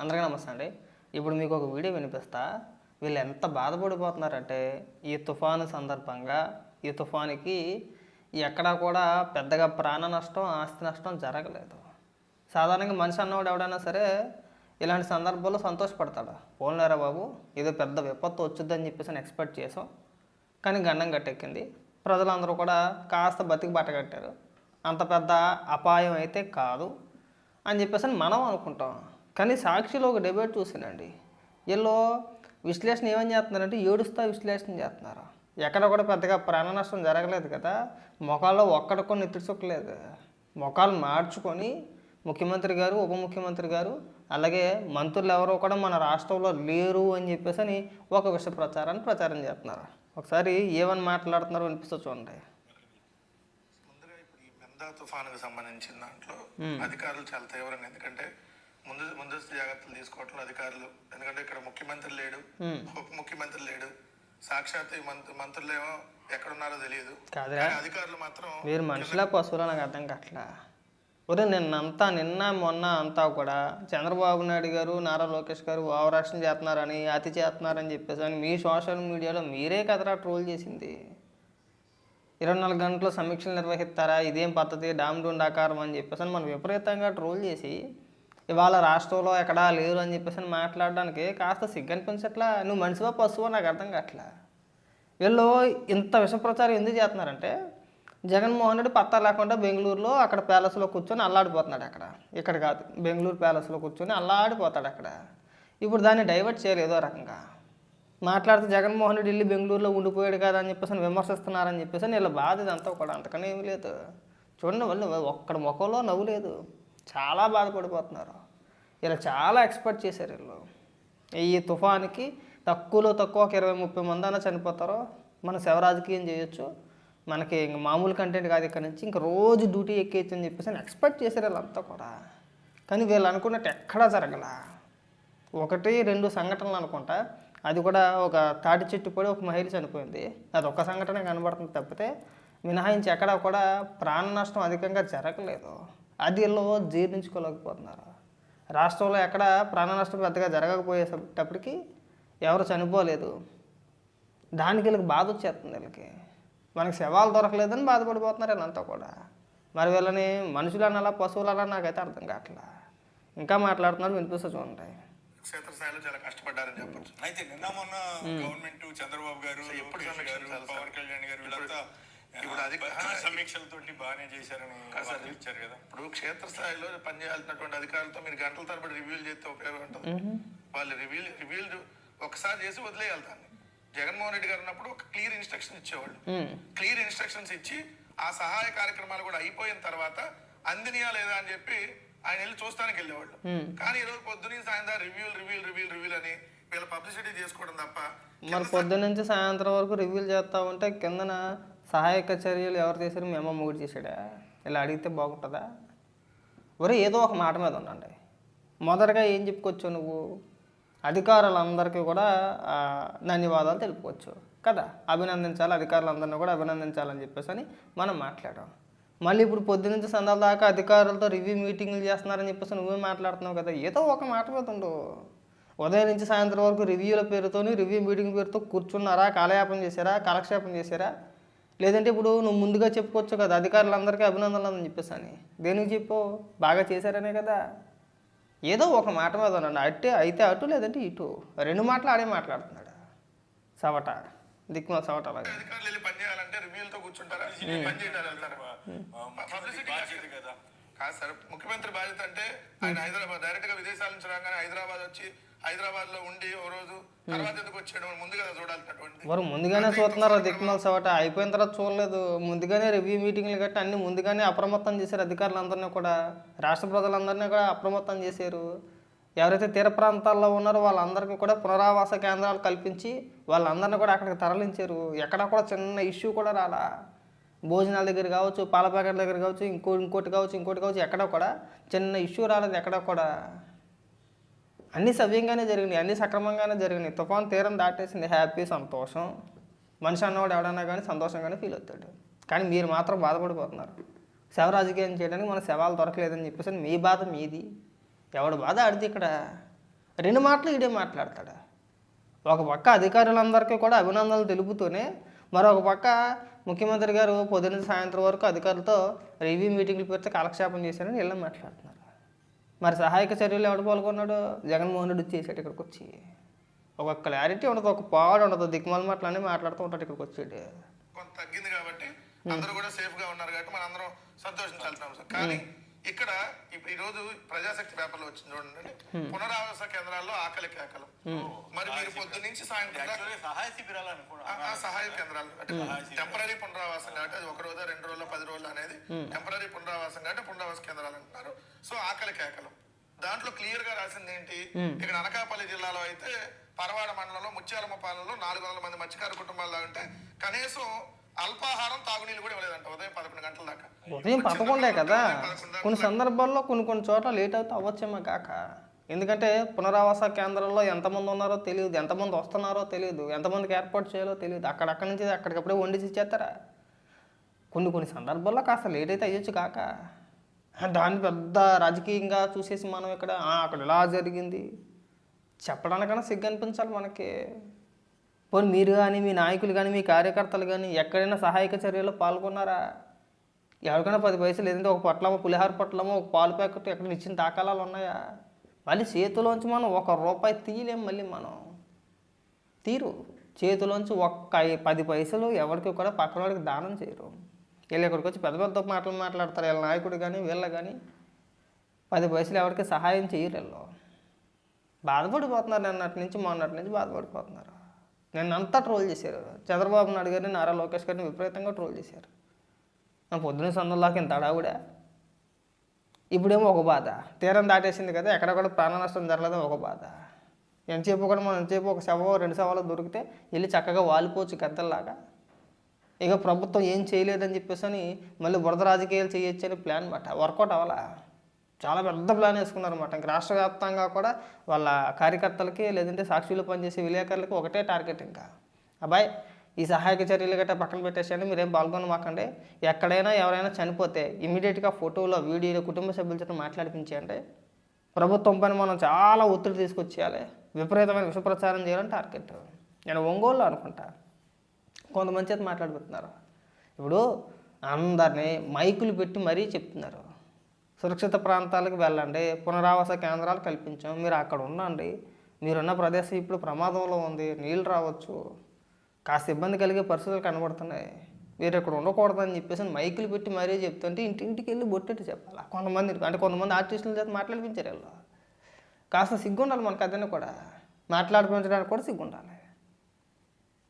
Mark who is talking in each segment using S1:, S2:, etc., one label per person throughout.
S1: అందరికీ నమస్తే అండి. ఇప్పుడు మీకు ఒక వీడియో వినిపిస్తా. వీళ్ళు ఎంత బాధపడిపోతున్నారంటే ఈ తుఫాను సందర్భంగా ఈ తుఫానికి ఎక్కడా కూడా పెద్దగా ప్రాణ నష్టం ఆస్తి నష్టం జరగలేదు. సాధారణంగా మనిషి అన్నవాడు ఎవడైనా సరే ఇలాంటి సందర్భాల్లో సంతోషపడతాడు. పోలేరా బాబు ఏదో పెద్ద విపత్తు వచ్చుద్దని చెప్పేసి అని ఎక్స్పెక్ట్ చేసాం. కానీ గండం గట్టెక్కింది. ప్రజలందరూ కూడా కాస్త బతికి బట్టగట్టారు అంత పెద్ద అపాయం అయితే కాదు అని చెప్పేసి అని మనం అనుకుంటాం. కానీ సాక్షిలో ఒక డిబేట్ చూసానండి వీళ్ళు విశ్లేషణ ఏమని చేస్తున్నారంటే ఏడుస్తా విశ్లేషణ చేస్తున్నారు? ఎక్కడ కూడా పెద్దగా ప్రాణ నష్టం జరగలేదు కదా. మొఖాల్లో ఒక్కడ కొన్ని ఎత్తుచుక్కలేదు మొఖాలు మార్చుకొని ముఖ్యమంత్రి గారు ఉప ముఖ్యమంత్రి గారు అలాగే మంత్రులు ఎవరో కూడా మన రాష్ట్రంలో లేరు అని చెప్పేసి అని ఒక విషయ ప్రచారాన్ని ప్రచారం చేస్తున్నారు. ఒకసారి ఏమని మాట్లాడుతున్నారో వినిపిస్తూ చూడండి.
S2: తుఫానుకు సంబంధించిన దాంట్లో అధికారులు చాలా తీవ్రంగా ఎందుకంటే ముందు ముందస్తు జాగ్రత్తలు తీసుకోవట్లేదు అధికారులు. ఎందుకంటే ఇక్కడ ముఖ్యమంత్రి లేడు. ఉప ముఖ్యమంత్రి లేడు. సాక్షాత్ ఈ మంత్రి మంత్రులేమో ఎక్కడున్నారో తెలియదు.
S1: కాదురా.
S2: అధికారులు మాత్రం
S1: మీరు మనుషుల పశువుల నాకు అర్థం కావట్లా ఒరే నిన్నంతా నిన్న మొన్న అంతా కూడా చంద్రబాబు నాయుడు గారు నారా లోకేష్ గారు ఓవరాక్షన్ చేస్తున్నారని అతి చేస్తున్నారని చెప్పేసి అని మీ సోషల్ మీడియాలో మీరే కదరా ట్రోల్ చేసింది. ఇరవై నాలుగు గంటలు సమీక్షలు నిర్వహిస్తారా? ఇదేం పద్ధతి? డామ్ డూన్ ఆకారం అని చెప్పేసి అని మనం విపరీతంగా ట్రోల్ చేసి ఇవాళ రాష్ట్రంలో ఎక్కడా లేరు అని చెప్పేసి అని మాట్లాడడానికి కాస్త సిగ్గనిపించట్లా. నువ్వు మనిషివా పశువో? నాకు అర్థం కావట్లా. వీళ్ళు ఇంత విషప్రచారం ఎందుకు చేస్తున్నారంటే జగన్మోహన్ రెడ్డి పత్తా లేకుండా బెంగళూరులో అక్కడ ప్యాలెస్లో కూర్చొని అల్లాడిపోతున్నాడు అక్కడ. ఇక్కడ కాదు బెంగళూరు ప్యాలెస్లో కూర్చొని అల్లాడిపోతాడు అక్కడ. ఇప్పుడు దాన్ని డైవర్ట్ చేయరు ఏదో రకంగా. మాట్లాడితే జగన్మోహన్ రెడ్డి వెళ్ళి బెంగళూరులో ఉండిపోయాడు కదా అని చెప్పేసి విమర్శిస్తున్నారని చెప్పేసి వీళ్ళ బాధ ఇదంతా కూడా అంతకనే ఏమీ లేదు. చూడండి వాళ్ళు ఒక్కడ ముఖంలో నవ్వు లేదు. చాలా బాధపడిపోతున్నారు. ఇలా చాలా ఎక్స్పెక్ట్ చేశారు వీళ్ళు. ఈ తుఫానికి తక్కువలో తక్కువ ఒక ఇరవై ముప్పై మంది అన్న చనిపోతారో మన శవ రాజకీయం చేయొచ్చు. మనకి ఇంక మామూలు కంటెంట్ కాదు ఇక్కడ నుంచి. ఇంక రోజు డ్యూటీ ఎక్కేయచ్చు అని చెప్పేసి అని ఎక్స్పెక్ట్ చేశారు వీళ్ళంతా కూడా. కానీ వీళ్ళు అనుకున్నట్టు ఎక్కడా జరగల. ఒకటి రెండు సంఘటనలు అనుకుంటా. అది కూడా ఒక తాటి చెట్టు పడి ఒక మహిళ చనిపోయింది. అది ఒక సంఘటన కనబడుతుంది తప్పితే మినహాయించి ఎక్కడా కూడా ప్రాణ నష్టం అధికంగా జరగలేదు. అది వీళ్ళు జీర్ణించుకోలేకపోతున్నారు? రాష్ట్రంలో ఎక్కడ ప్రాణ నష్టం పెద్దగా జరగకపోయేటప్పటికి ఎవరు చనిపోలేదు. దానికి వీళ్ళకి బాధ వచ్చేస్తుంది వీళ్ళకి. మనకి శవాలు దొరకలేదని బాధపడిపోతున్నారు వీళ్ళంతా కూడా. మరి వీళ్ళని మనుషులు అనాలా పశువులు అనాలా నాకైతే అర్థం కావట్లా. ఇంకా మాట్లాడుతున్నారు వినిపిస్తూ చూడండి.
S2: క్షేత్రస్థాయిలో చాలా కష్టపడ్డారని చెప్పొచ్చు.
S3: అయితే నిన్న మొన్న గవర్నమెంట్ చంద్రబాబు గారు
S2: ఎప్పుడు
S3: పవన్ కళ్యాణ్ గారు వీళ్ళంతా
S2: ఇప్పుడు అది-
S3: సమీక్షలతోటి బాగానే చేశారని ఇచ్చారు కదా.
S2: ఇప్పుడు క్షేత్రస్థాయిలో పనిచేయాల్సినటువంటి అధికారులతో మీరు గంటల తరబడి రివ్యూలు చేస్తే ఉపయోగం ఉంటుంది. వాళ్ళు రివ్యూలు రివ్యూలు ఒకసారి చేసి వదిలేయాలి దాన్ని. జగన్మోహన్ రెడ్డి గారు ఉన్నప్పుడు ఒక క్లియర్ ఇన్స్ట్రక్షన్ ఇచ్చేవాళ్ళు. క్లియర్ ఇన్స్ట్రక్షన్స్ ఇచ్చి ఆ సహాయ కార్యక్రమాలు కూడా అయిపోయిన తర్వాత అందినయా లేదా అని చెప్పి ఆయన వెళ్ళి చూస్తానికి వెళ్ళేవాళ్ళు. కానీ ఈ రోజు పొద్దున్న సాయంత్రం రివ్యూలు రివ్యూలు రివ్యూలు రివ్యూలు అని వీళ్ళ పబ్లిసిటీ చేసుకోవడం తప్ప
S1: మరి పొద్దున్న నుంచి సాయంత్రం వరకు రివ్యూలు చేస్తూ ఉంటే కిందన సహాయక చర్యలు ఎవరు చేశారు? మీ అమ్మ మూడు చేశాడా? ఇలా అడిగితే బాగుంటుందా? ఒరే ఏదో ఒక మాట మీద ఉండండి. మొదటగా ఏం చెప్పుకోవచ్చు నువ్వు? అధికారులందరికీ కూడా ధన్యవాదాలు తెలుపుకోవచ్చు కదా? అభినందించాలి అధికారులందరినీ కూడా అభినందించాలని చెప్పేసి అని మనం మాట్లాడాం. మళ్ళీ ఇప్పుడు పొద్దునుంచి సందాల దాకా అధికారులతో రివ్యూ మీటింగ్లు చేస్తున్నారని చెప్పేసి నువ్వే మాట్లాడుతున్నావు కదా? ఏదో ఒక మాట మీద ఉండు. ఉదయం నుంచి సాయంత్రం వరకు రివ్యూల పేరుతోని రివ్యూ మీటింగ్ పేరుతో కూర్చున్నారా? కాలయాపన చేశారా? కాలక్షేపం చేశారా? లేదంటే ఇప్పుడు నువ్వు ముందుగా చెప్పుకోవచ్చు కదా అధికారులందరికీ అభినందనలు అని చెప్పేసి అని. దేనికి చెప్పు? బాగా చేశారనే కదా. ఏదో ఒక మాట మీద ఉన్నాడు. అట్టే అయితే అటు లేదంటే ఇటు. రెండు మాటలు ఆడే మాట్లాడుతున్నాడు. సవట. దిక్కుమ సవట అలాగే.
S3: కాదు.
S2: సార్ ముఖ్యమంత్రి బాధ్యత అంటే ఆయన హైదరాబాద్ డైరెక్ట్గా విదేశాల నుంచి రాగానే హైదరాబాద్ వచ్చి హైదరాబాద్లో ఉండి ఓ రోజు తర్వాత ఎందుకు వచ్చాడు? ముందు కదా చూడాల్సినటువంటి
S1: వారు ముందుగానే చూస్తున్నారు దిక్కుమల సవట అయిపోయిన తర్వాత చూడలేదు. ముందుగానే రివ్యూ మీటింగ్లు గట్టి అన్ని ముందుగానే అప్రమత్తం చేశారు అధికారులందరినీ కూడా. రాష్ట్ర ప్రజలందరినీ కూడా అప్రమత్తం చేశారు. ఎవరైతే తీర ప్రాంతాల్లో ఉన్నారో వాళ్ళందరికీ కూడా పునరావాస కేంద్రాలు కల్పించి వాళ్ళందరినీ కూడా అక్కడికి తరలించారు. ఎక్కడ కూడా చిన్న ఇష్యూ కూడా రాలా. భోజనాల దగ్గర కావచ్చు పాల ప్యాకెట్ల దగ్గర కావచ్చు ఇంకో ఇంకోటి కావచ్చు ఇంకోటి కావచ్చు ఎక్కడ కూడా చిన్న ఇష్యూ రాలేదు ఎక్కడ కూడా. అన్నీ సవ్యంగానే జరిగినాయి అన్నీ సక్రమంగానే జరిగినాయి. తుఫాన్ తీరం దాటేసింది హ్యాపీ సంతోషం. మనిషి అన్నవాడు ఎవడన్నా కానీ సంతోషంగానే ఫీల్ అవుతాడు. కానీ మీరు మాత్రం బాధపడిపోతున్నారు. శవ రాజకీయం చేయడానికి మన శవాలు దొరకలేదని చెప్పేసి మీ బాధ మీది. ఎవడు బాధ ఆడితే ఇక్కడ రెండు మాటలు ఈడే మాట్లాడతాడు. ఒక పక్క అధికారులందరికీ కూడా అభినందనలు తెలుపుతూనే మరొక పక్క ముఖ్యమంత్రి గారు పొద్దున సాయంత్రం వరకు అధికారులతో రివ్యూ మీటింగ్లు పెడితే కాలక్షేపం చేశారని వీళ్ళని మాట్లాడుతున్నారు. మరి సహాయక చర్యలు ఎవడు పాల్గొన్నాడు? జగన్మోహన్ రెడ్డి చేసాడు ఇక్కడికి వచ్చి. ఒక క్లారిటీ ఉండదు ఒక పాడు ఉండదు. దిక్కుమాల మాటలన్నీ మాట్లాడుతూ ఉంటాడు ఇక్కడికి వచ్చాడు.
S2: కొంత తగ్గింది కాబట్టి అందరూ కూడా సేఫ్గా ఉన్నారు కాబట్టి మనం అందరం సంతోషించాల్సిన అవసరం. కానీ ఇక్కడ ఇప్పుడు ఈ రోజు ప్రజాశక్తి పేపర్లో వచ్చింది చూడండి. పునరావాస కేంద్రాల్లో ఆకలి కేకలు. మరి మీరు పొద్దు నుంచి సాయంత్రం
S3: సహాయ శిబిరాలు
S2: సహాయ కేంద్రాలు. అంటే టెంపరీ పునరావాసం కాబట్టి అది ఒక రోజు రెండు రోజులు పది రోజులు అనేది టెంపరీ పునరావాసం కాబట్టి పునరావాస కేంద్రాలు అంటున్నారు. సో ఆకలి కేకలు. దాంట్లో క్లియర్గా రాసింది ఏంటి? ఇక్కడ అనకాపల్లి జిల్లాలో అయితే పరవాడ మండలంలో ముత్యాలమ్మ పాలనలో నాలుగు వందల మంది మత్స్యకార కుటుంబాలు దాంటే కనీసం అల్పాహారం తాగునీళ్ళు కూడా ఇవ్వలేదంట ఉదయం పదకొండు గంటల దాకా.
S1: ఉదయం పదకొండే కదా. కొన్ని సందర్భాల్లో కొన్ని కొన్ని చోట్ల లేట్ అవుతే అవ్వచ్చేమో కాక. ఎందుకంటే పునరావాస కేంద్రాల్లో ఎంతమంది ఉన్నారో తెలియదు ఎంతమంది వస్తున్నారో తెలియదు ఎంతమందికి ఏర్పాటు చేయాలో తెలియదు. అక్కడక్కడి నుంచి అక్కడికప్పుడే వండిసి ఇచ్చేస్తారా కొన్ని కొన్ని సందర్భాల్లో కాస్త లేట్ అయితే అయ్యొచ్చు కాక. దాన్ని పెద్ద రాజకీయంగా చూసేసి మనం ఇక్కడ "ఆ, అక్కడ ఇలా జరిగింది. చెప్పడానికన్నా సిగ్గు అనిపించాలి మనకి. పోనీ మీరు కానీ మీ నాయకులు కానీ మీ కార్యకర్తలు కానీ ఎక్కడైనా సహాయక చర్యలో పాల్గొన్నారా? ఎవరికైనా పది పైసలు ఏంటంటే ఒక పొట్లమో పులిహార పొట్లమో ఒక పాలు ప్యాకెట్ ఎక్కడ ఇచ్చిన దాఖలాలు ఉన్నాయా? మళ్ళీ చేతిలోంచి మనం ఒక రూపాయి తీయలేం మళ్ళీ మనం. తీరు. చేతిలోంచి ఒక్క పది పైసలు ఎవరికి కూడా పక్కన వాడికి దానం చేయరు. వీళ్ళు ఇక్కడికి వచ్చి పెద్ద పెద్ద మాటలు మాట్లాడతారు. వీళ్ళ నాయకుడు కానీ వీళ్ళ కానీ పది పైసలు ఎవరికి సహాయం చేయరు వీళ్ళు. బాధపడిపోతున్నారు అన్నటి నుంచి మొన్నటి నుంచి బాధపడిపోతున్నారు. నన్ను అంతా ట్రోల్ చేశారు. చంద్రబాబు నాయుడు గారిని నారా లోకేష్ గారిని విపరీతంగా ట్రోల్ చేశారు. నా పొద్దున సందులాగా ఇంత అడావుడా ఇప్పుడేమో ఒక బాధ. తీరం దాటేసింది కదా ఎక్కడ కూడా ప్రాణ నష్టం జరగలేదు ఒక బాధ. ఎంతసేపు కూడా మనం ఎంతసేపు ఒక శవం రెండు శవాలు దొరికితే వెళ్ళి చక్కగా వాలిపోవచ్చు గద్దల్లాగా. ఇక ప్రభుత్వం ఏం చేయలేదని చెప్పేసి అని మళ్ళీ బురద రాజకీయాలు చేయొచ్చు అని ప్లాన్ మాట. వర్కౌట్ అవ్వాలా? చాలా పెద్ద ప్లాన్ వేసుకున్నారన్నమాట. ఇంక రాష్ట్ర వ్యాప్తంగా కూడా వాళ్ళ కార్యకర్తలకి లేదంటే సాక్షులు పనిచేసే విలేకరులకి ఒకటే టార్గెట్ ఇంకా. అబ్బాయి ఈ సహాయక చర్యలు గట్టా పక్కన పెట్టేసేయండి మీరేం పాల్గొనమాకండి ఎక్కడైనా ఎవరైనా చనిపోతే ఇమీడియట్గా ఫోటోలో వీడియోలో కుటుంబ సభ్యుల మాట్లాడిపించేయండి. ప్రభుత్వం పని మనం చాలా ఒత్తిడి తీసుకొచ్చేయాలి. విపరీతమైన విషప్రచారం చేయాలని టార్గెట్. నేను ఒంగోలు అనుకుంటా. కొంతమంది చేత మాట్లాడిపోతున్నారు. ఇప్పుడు అందరినీ మైకులు పెట్టి మరీ చెప్తున్నారు. సురక్షిత ప్రాంతాలకు వెళ్ళండి. పునరావాస కేంద్రాలు కల్పించాం మీరు అక్కడ ఉండండి. మీరున్న ప్రదేశం ఇప్పుడు ప్రమాదంలో ఉంది. నీళ్ళు రావచ్చు. కాస్త ఇబ్బంది కలిగే పరిస్థితులు కనబడుతున్నాయి. మీరు ఇక్కడ ఉండకూడదని చెప్పేసి మైకులు పెట్టి మరీ చెప్తుంటే ఇంటింటికి వెళ్ళి బొట్టెట్టు చెప్పాలి? కొంతమంది అంటే కొంతమంది ఆర్టిస్టుల చేత మాట్లాడిపించారు వీళ్ళు. కాస్త సిగ్గుండాలి మనకు అదన్నీ కూడా. మాట్లాడిపించడానికి కూడా సిగ్గుండాలి.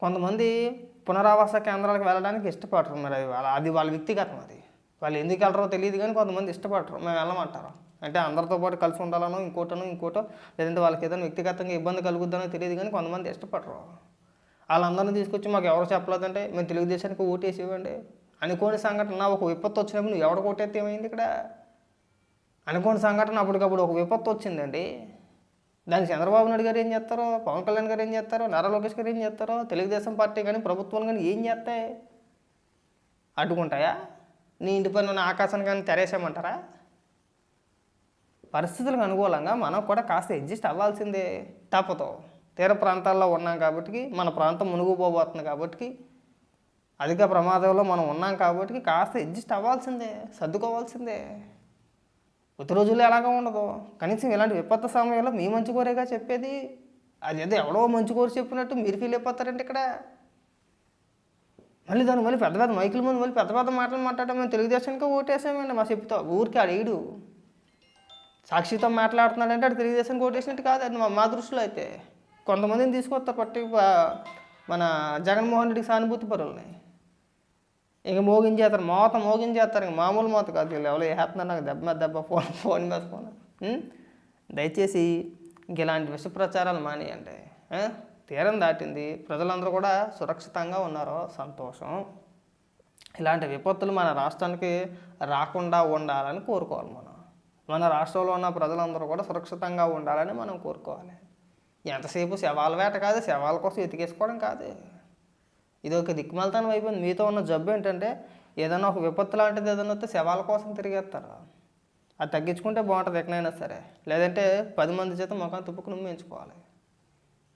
S1: కొంతమంది పునరావాస కేంద్రాలకు వెళ్ళడానికి ఇష్టపడరు మరి. అది వాళ్ళ అది వాళ్ళ వ్యక్తిగతం అది. వాళ్ళు ఎందుకు వెళ్ళరో తెలియదు కానీ కొంతమంది ఇష్టపడరు. మేము వెళ్ళమంటారు. అంటే అందరితో పాటు కలిసి ఉండాలనో ఇంకోటనో ఇంకోటో లేదంటే వాళ్ళకి ఏదైనా వ్యక్తిగతంగా ఇబ్బంది కలుగుద్దనో తెలియదు కానీ కొంతమంది ఇష్టపడరు. వాళ్ళందరినీ తీసుకొచ్చి మాకు ఎవరు చెప్పలేదంటే మేము తెలుగుదేశానికి ఓటేసి ఇవ్వండి అనుకోని సంఘటన ఒక విపత్తు వచ్చినప్పుడు నువ్వు ఎవరికి ఓటేస్తే ఏమైంది ఇక్కడ? అనుకోని సంఘటన అప్పటికప్పుడు ఒక విపత్తు వచ్చిందండి. దానికి చంద్రబాబు నాయుడు గారు ఏం చేస్తారో? పవన్ కళ్యాణ్ గారు ఏం చేస్తారో? నారా లోకేష్ గారు ఏం చేస్తారో? తెలుగుదేశం పార్టీ కానీ ప్రభుత్వం కానీ ఏం చేస్తాయి? అడ్డుకుంటాయా? నీ ఇంటి పైన ఉన్న ఆకాశాన్ని కానీ తెరేసామంటారా పరిస్థితులకు అనుకూలంగా మనం కూడా కాస్త అడ్జస్ట్ అవ్వాల్సిందే తప్పదు తీర ప్రాంతాల్లో ఉన్నాం కాబట్టి మన ప్రాంతం మునుగుపోబోతుంది కాబట్టి అధిక ప్రమాదంలో మనం ఉన్నాం కాబట్టి కాస్త అడ్జస్ట్ అవ్వాల్సిందే సర్దుకోవాల్సిందే. ప్రతి రోజుల్లో ఎలాగో ఉండదు. కనీసం ఇలాంటి విపత్తు సమయంలో మీ మంచి కోరేగా చెప్పేది అది ఏదో ఎవడో మంచి కోరి చెప్పినట్టు మీరు ఫీల్ అయిపోతారంటే ఇక్కడ. మళ్ళీ దాన్ని మళ్ళీ పెద్ద పెద్ద మైకుల ముందు మళ్ళీ పెద్ద పెద్ద మాటలు మాట్లాడటం మేము తెలుగుదేశానికి ఓటేసామండి. మా చెప్తా ఊరికి అడిగిడు. సాక్షితో మాట్లాడుతున్నాడంటే అటు తెలుగుదేశానికి ఓటేసినట్టు కాదు. అది మా మా దృష్టిలో అయితే కొంతమందిని తీసుకొస్తారు పట్టి మన జగన్మోహన్ రెడ్డికి సానుభూతి పరులని. ఇంక మోగించేస్తారు. మోత మోగించేస్తారు. ఇంక మామూలు మోత కాదు. వీళ్ళు ఎవరో వేస్తున్నారు నాకు దెబ్బ మీద దెబ్బ ఫోన్ ఫోన్ మీద ఫోన్. దయచేసి ఇంక ఇలాంటి విష ప్రచారాలు మానేయండి. తీరం దాటింది. ప్రజలందరూ కూడా సురక్షితంగా ఉన్నారో సంతోషం. ఇలాంటి విపత్తులు మన రాష్ట్రానికి రాకుండా ఉండాలని కోరుకోవాలి మనం. మన రాష్ట్రంలో ఉన్న ప్రజలందరూ కూడా సురక్షితంగా ఉండాలని మనం కోరుకోవాలి. ఎంతసేపు శవాల వేట కాదు శవాల కోసం ఎతికేసుకోవడం కాదు. ఇది ఒక దిక్కుమలతనం అయిపోయింది. మీతో ఉన్న జబ్బు ఏంటంటే ఏదైనా ఒక విపత్తు లాంటిది ఏదైనా వస్తే శవాల కోసం తిరిగేస్తారు. అది తగ్గించుకుంటే బాగుంటుంది ఎక్కడైనా సరే. లేదంటే పది మంది చేత ముఖం తుప్పుకు నుమ్మించుకోవాలి